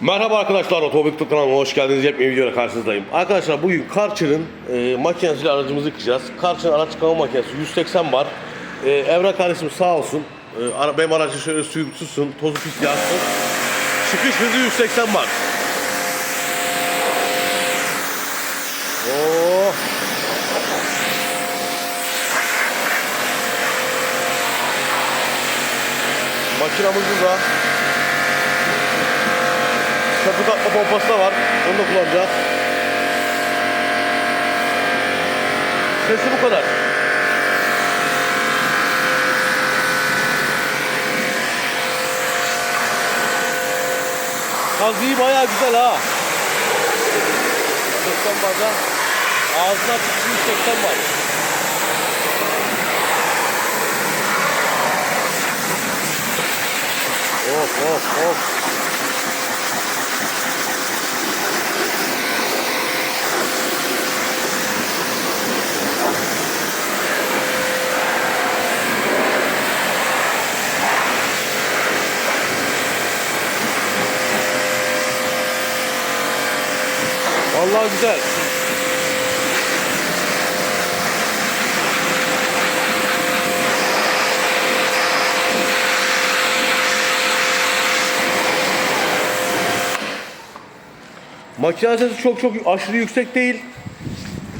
Merhaba arkadaşlar, Otobik kanalına hoş geldiniz. Yepyeni videoyla karşınızdayım. Arkadaşlar bugün Karçır'ın e, makinesiyle aracımızı yıkayacağız. Karçır'ın araç yıkama makinesi 180 var. E, Evra kardeşim sağ olsun. E, ara- benim aracı şöyle suyu tutsun, tozu pis yazsın. Çıkış hızı 180 var. Oo. Makinamızın da Köpük atma pompası da var. Onu da kullanacağız. Sesi bu kadar. Kazıyı bayağı güzel ha. 80 barda ağzına tutmuş 80 var. Of of of. Vallahi güzel. Makine sesi çok çok aşırı yüksek değil.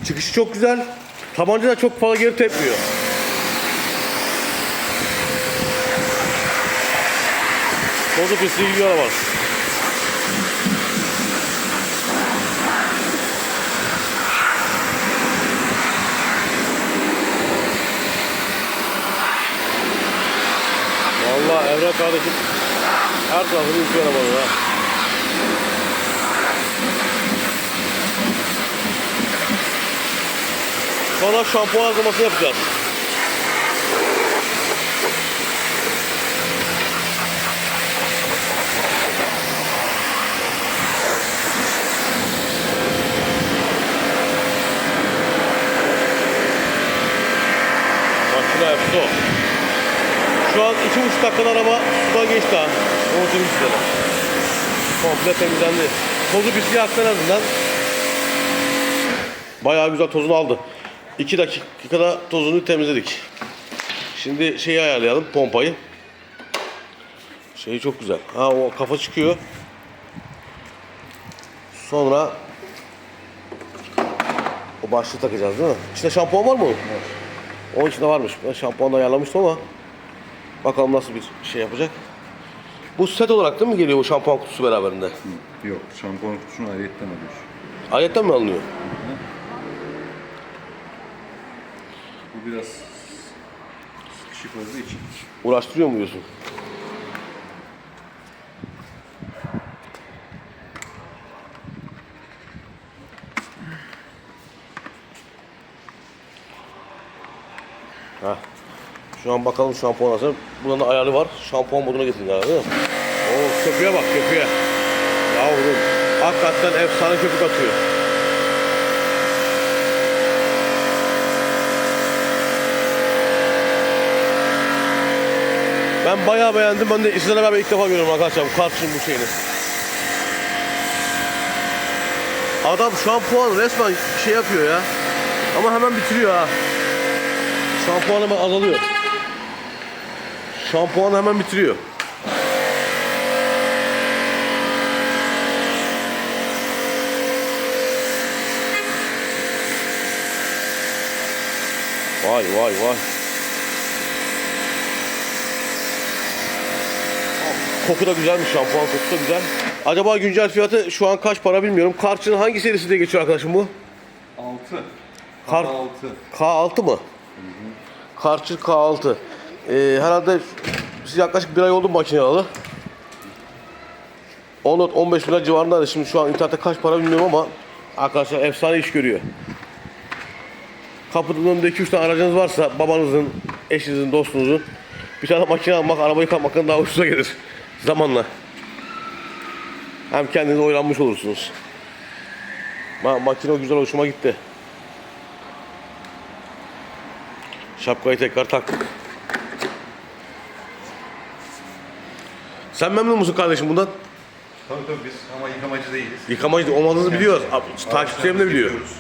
Çıkışı çok güzel. Tabanca da çok fazla geri tepmiyor. Tozu pisliği gidiyor araba. Vallahi Emre kardeşim her tarafını yıkıyor arabanın ha. Sonra şampuan hazırlaması yapacağız. Makine yaptı. Şu an iki buçuk dakikada araba sudan geçti ha. Size de. Komple temizlendi. Tozu pisliği aktı en azından. Bayağı güzel tozunu aldı. 2 dakikada tozunu temizledik. Şimdi şeyi ayarlayalım pompayı. Şeyi çok güzel. Ha o kafa çıkıyor. Sonra o başlığı takacağız değil mi? İçinde şampuan var mı? Var. Onun içinde varmış. Ben şampuanla ayarlamıştım ama bakalım nasıl bir şey yapacak. Bu set olarak değil mi geliyor bu şampuan kutusu beraberinde? Yok, şampuan kutusunu ayrıyetten alıyorsun. Ayetten mi alınıyor? Bu biraz sıkışık olduğu için. Uğraştırıyor mu diyorsun? Şu an bakalım şampuan hazır. Bunun da ayarı var. Şampuan moduna getirin galiba değil mi? Oo köpüğe bak köpüğe. Yavrum. Hakikaten efsane köpük atıyor. Ben bayağı beğendim. Ben de sizlerle beraber ilk defa görüyorum arkadaşlar bu kartın bu şeyini. Adam şampuan resmen şey yapıyor ya. Ama hemen bitiriyor ha. Şampuan hemen azalıyor. Şampuan hemen bitiriyor. Vay vay vay. Koku da güzelmiş şampuan kokusu da güzel. Acaba güncel fiyatı şu an kaç para bilmiyorum. Karçının hangi serisi diye geçiyor arkadaşım bu? 6. Kar- 6. K6 mı? Karçı K6. Ee, herhalde siz yaklaşık bir ay oldu makine alalı. 14-15 lira civarında. Şimdi şu an internette kaç para bilmiyorum ama arkadaşlar efsane iş görüyor. Kapının önünde 2-3 tane aracınız varsa babanızın, eşinizin, dostunuzun bir tane makine almak, arabayı yıkamaktan daha ucuza gelir zamanla. Hem kendiniz oynanmış olursunuz. Ma makine güzel hoşuma gitti. Şapkayı tekrar taktık. Sen memnun musun kardeşim bundan? Tabii tabii biz ama yıkamacı değiliz. Yıkamacı olmadığınızı biliyoruz. Takipçilerim de biliyor. Yıkıyoruz.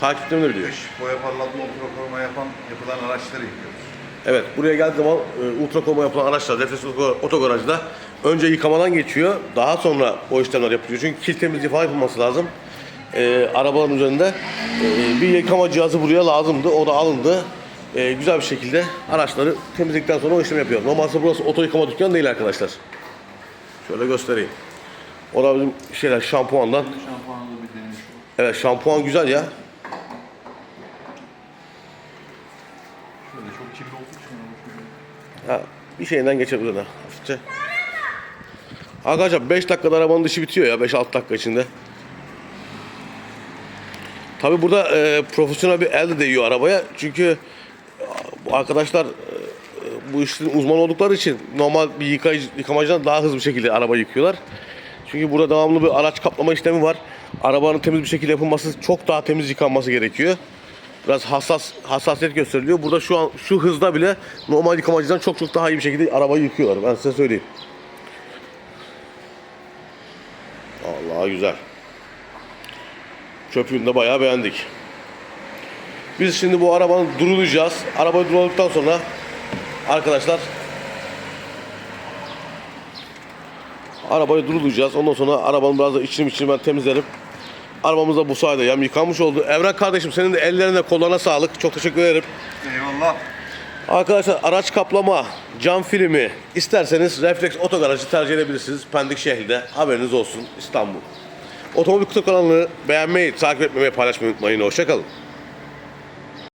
Takipçilerim de biliyor. Dış boya parlatma, ultra koruma yapan yapılan araçları yıkıyoruz. Evet, buraya geldiği zaman e, ultra koma yapılan araçlar Defes Oto- Otogaraj'da önce yıkamadan geçiyor. Daha sonra o işlemler yapılıyor. Çünkü kil temizliği falan yapılması lazım. E, arabaların üzerinde e, bir yıkama cihazı buraya lazımdı. O da alındı. E, güzel bir şekilde araçları temizledikten sonra o işlemi yapıyor. Normalde burası oto yıkama dükkanı değil arkadaşlar. Şöyle göstereyim. Orada bizim şeyler şampuandan. Şampuanı da bir denemiş. Evet şampuan güzel ya. Şöyle çok kirli olduğu için. Ha, bir şeyinden geçebilir ha hafifçe. Arkadaşlar 5 dakikada arabanın dışı bitiyor ya 5-6 dakika içinde. Tabi burada e, profesyonel bir el de değiyor arabaya. Çünkü arkadaşlar bu işin uzman oldukları için normal bir yıkayıcı, yıkamacıdan daha hızlı bir şekilde araba yıkıyorlar. Çünkü burada devamlı bir araç kaplama işlemi var. Arabanın temiz bir şekilde yapılması, çok daha temiz yıkanması gerekiyor. Biraz hassas hassasiyet gösteriliyor. Burada şu an şu hızda bile normal yıkamacıdan çok çok daha iyi bir şekilde arabayı yıkıyorlar. Ben size söyleyeyim. Allah güzel. Köpüğünü de bayağı beğendik. Biz şimdi bu arabanı durulayacağız. Arabayı duruladıktan sonra arkadaşlar arabayı durulayacağız. Ondan sonra arabanın biraz da içini içini ben temizlerim. Arabamız da bu sayede yem yıkanmış oldu. Evren kardeşim senin de ellerine kollarına sağlık. Çok teşekkür ederim. Eyvallah. Arkadaşlar araç kaplama, cam filmi isterseniz Reflex Otogarajı tercih edebilirsiniz. Pendik şehrinde haberiniz olsun İstanbul. Otomobil Kutu kanalını beğenmeyi, takip etmeyi, paylaşmayı unutmayın. Hoşçakalın.